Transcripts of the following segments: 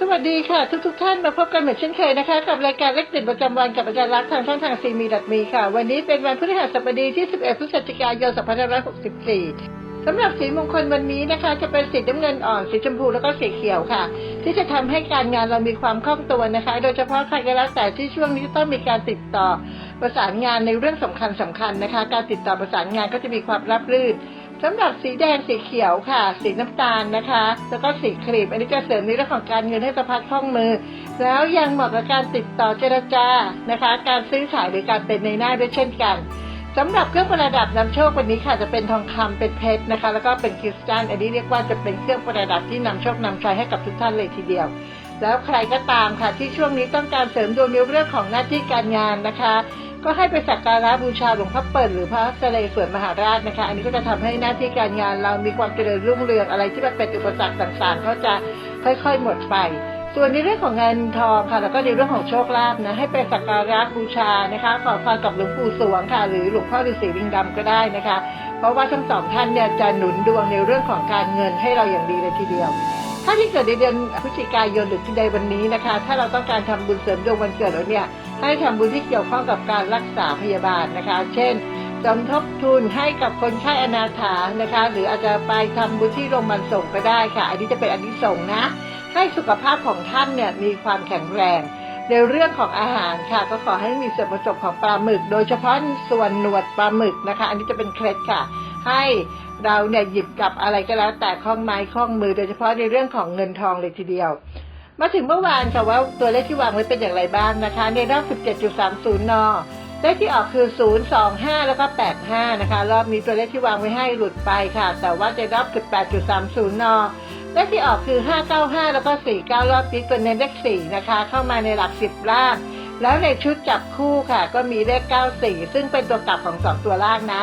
สวัสดีค่ะ ทุกทุกท่านมาพบกันเหมือนเช่นเคยนะคะ กับรายการเล็กเด็ดประจำวันกับอาจารย์รักทางช่องทางซีมีดัดมีค่ะ วันนี้เป็นวันพฤหัสบดีที่ 11 พฤศจิกายน 2564 สำหรับสีมงคลวันนี้นะคะ จะเป็นสีน้ำเงินอ่อน สีชมพูแล้วก็สีเขียวค่ะ ที่จะทำให้การงานเรามีความคล่องตัวนะคะ โดยเฉพาะใครก็แล้วแต่ที่ช่วงนี้ต้องมีการติดต่อประสานงานในเรื่องสำคัญสำคัญนะคะ การติดต่อประสานงานก็จะมีความรับรื่น สำหรับสีแดงสีเขียวค่ะ สีน้ำตาลนะคะ แล้วก็สีครีมอันนี้จะเสริมในเรื่องของการเงินให้สะพัดคล่องมือ แล้วยังเหมาะกับการติดต่อเจรจานะคะ การซื้อขายหรือการเป็นในหน้าด้วยเช่นกันสำหรับเครื่องประดับนำโชควันนี้ค่ะจะเป็นทองคำเป็นเพชรนะคะ แล้วก็เป็นคริสตัลอันนี้เรียกว่าจะเป็นเครื่องประดับที่นำโชคนำชัยให้กับทุกท่านเลยทีเดียว แล้วใครก็ตามค่ะที่ช่วงนี้ต้องการเสริมดวงในเรื่องของหน้าที่การงานนะคะ ก็ให้ไปสักการะบูชาหลวงพ่อเปิดหรือพระสเลสวนมหาราชนะคะ อันนี้ก็จะทำให้หน้าที่การงานเรามีความเจริญรุ่งเรืองอะไรที่มันเป็นอุปสรรคต่างๆ ก็จะค่อยๆหมดไป ส่วนในเรื่องของเงินทองค่ะ แล้วก็ในเรื่องของโชคลาภนะ ให้ไปสักการะบูชานะคะ ขอพรกับหลวงปู่สวงค่ะ หรือหลวงพ่อฤาษีลิงดำก็ได้นะคะ เพราะว่าทั้งสองท่านเนี่ยจะหนุนดวงในเรื่องของการเงินให้เราอย่างดีเลยทีเดียวถ้าที่เกิดในเดือนพฤศจิกายนหรือที่ใดวันนี้นะคะ ถ้าเราต้องการทำบุญเสริมดวงวันเกิดเราเนี่ย ให้ทำบุญที่เกี่ยวข้องกับการรักษาพยาบาลนะคะ เช่นสมทบทุนให้กับคนไข้อนาถานะคะ หรืออาจจะไปทำบุญที่โรงพยาบาลส่งก็ได้ค่ะ อันนี้จะเป็นอันที่ส่งส์นะ ให้สุขภาพของท่านเนี่ยมีความแข็งแรง ในเรื่องของอาหารค่ะ ก็ขอให้มีส่วนผสมของปลาหมึก โดยเฉพาะส่วนหนวดปลาหมึกนะคะ อันนี้จะเป็นเคล็ดค่ะ ให้เราเนี่ยหยิบกับอะไรก็แล้วแต่คล้องไม้คล้องมือ โดยเฉพาะในเรื่องของเงินทองเลยทีเดียว มาถึงเมื่อวานค่ะว่าตัวเลขที่วางไว้เป็นอย่างไรบ้างนะคะ ในรอบ 17.30 น เลขที่ออกคือ 025 แล้วก็ 85 นะคะ รอบนี้ตัวเลขที่วางไว้ให้หลุดไปค่ะ แต่ว่าในรอบ 18.30 น เลขที่ออกคือ 595 แล้วก็ 49 รอบนี้ตัวเน้นเลข 4 นะคะ เข้ามาในหลัก 10 ล่าง แล้วในชุดจับคู่ค่ะ ก็มีเลข 94 ซึ่งเป็นตัวกลับของ 2 ตัวล่างนะ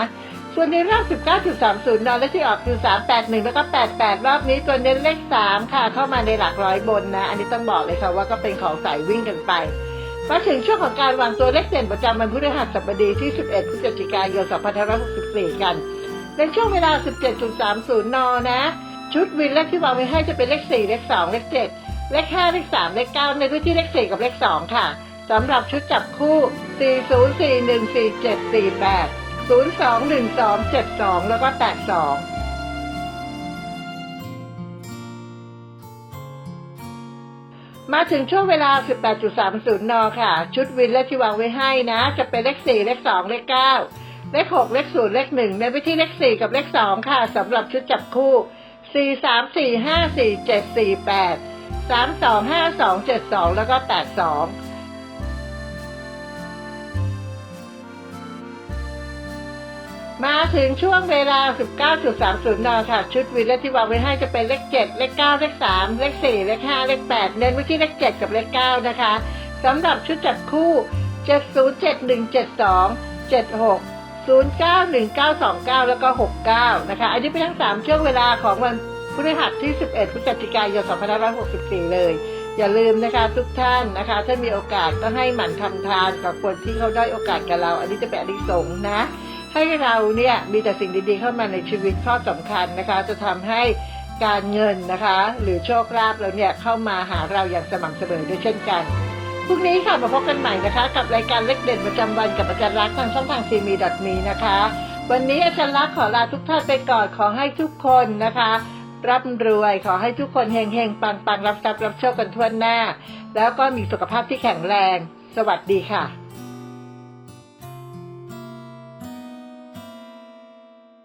ส่วนในรอบ 19.30นเลขที่ออกคือ 381 แล้วก็ 88 รอบนี้ตัวเน้นเลข 3 ค่ะ เข้ามาในหลักร้อยบนนะ อันนี้ต้องบอกเลยค่ะว่าก็เป็นของสายวิ่งกันไป มาถึงช่วงของการวางตัวเลขเด่นประจำวันพฤหัสบดีที่ 11 พฤศจิกายน 2564 กัน ในช่วงเวลา 17.30 น นะ ชุดวินเลขที่วางไว้ให้จะเป็นเลข 4 เลข 2 เลข 7 เลข 5 เลข 3 เลข 9 ในพื้นที่เลข 4 กับเลข 2 ค่ะสำหรับชุดจับคู่ 40414748 021272แล้วก็82มาถึงช่วงเวลา 18.30 น ค่ะ ชุดวินเลขที่วางไว้ให้นะ จะเป็นเลข 4 เลข 2 เลข 9 เลข 6 เลข 0 เลข 1 ในวิธีเลข 4 กับเลข 2 ค่ะสำหรับชุดจับคู่ 4 3 4 5 4 7 4 8 3 2 5 2 7 2 แล้วก็ 82 มาถึงช่วงเวลา 19.30 น ค่ะ ชุดวินเลขที่วางไว้ให้จะเป็นเลข 7 เลข 9 เลข 3 เลข 4 เลข 5 เลข 8 เน้นไว้ที่เลข 7 กับเลข 9 นะคะสำหรับชุดจับคู่ 707172 76 091929 แล้วก็ 69 นะคะ อันนี้เป็นทั้ง 3 ช่วงเวลาของวันพฤหัสที่ 11 พฤศจิกายน 2564 เลย อย่าลืมนะคะทุกท่านนะคะ ถ้ามีโอกาสก็ให้หมั่นทำทานกับคนที่เขาได้โอกาสกับเรา อันนี้จะเป็นอนิสงส์นะ ให้เราเนี่ยมีแต่สิ่งดีๆเข้ามาในชีวิตข้อสำคัญนะคะ จะทำให้การเงินนะคะ หรือโชคลาภเราเนี่ยเข้ามาหาเราอย่างสม่ำเสมอด้วยเช่นกันพรุ่งนี้ค่ะมาพบกันใหม่นะคะ กับรายการเล็กเด่นประจำวันกับอาจารย์รักทางช่องทางซีมีดอทมีนะคะ วันนี้อาจารย์รักขอลาทุกท่านไปก่อนขอให้ทุกคนนะคะร่ำรวยขอให้ทุกคนเฮงเฮงปังปังรับทรัพย์รับโชคกันทั่วหน้า แล้วก็มีสุขภาพที่แข็งแรง สวัสดีค่ะ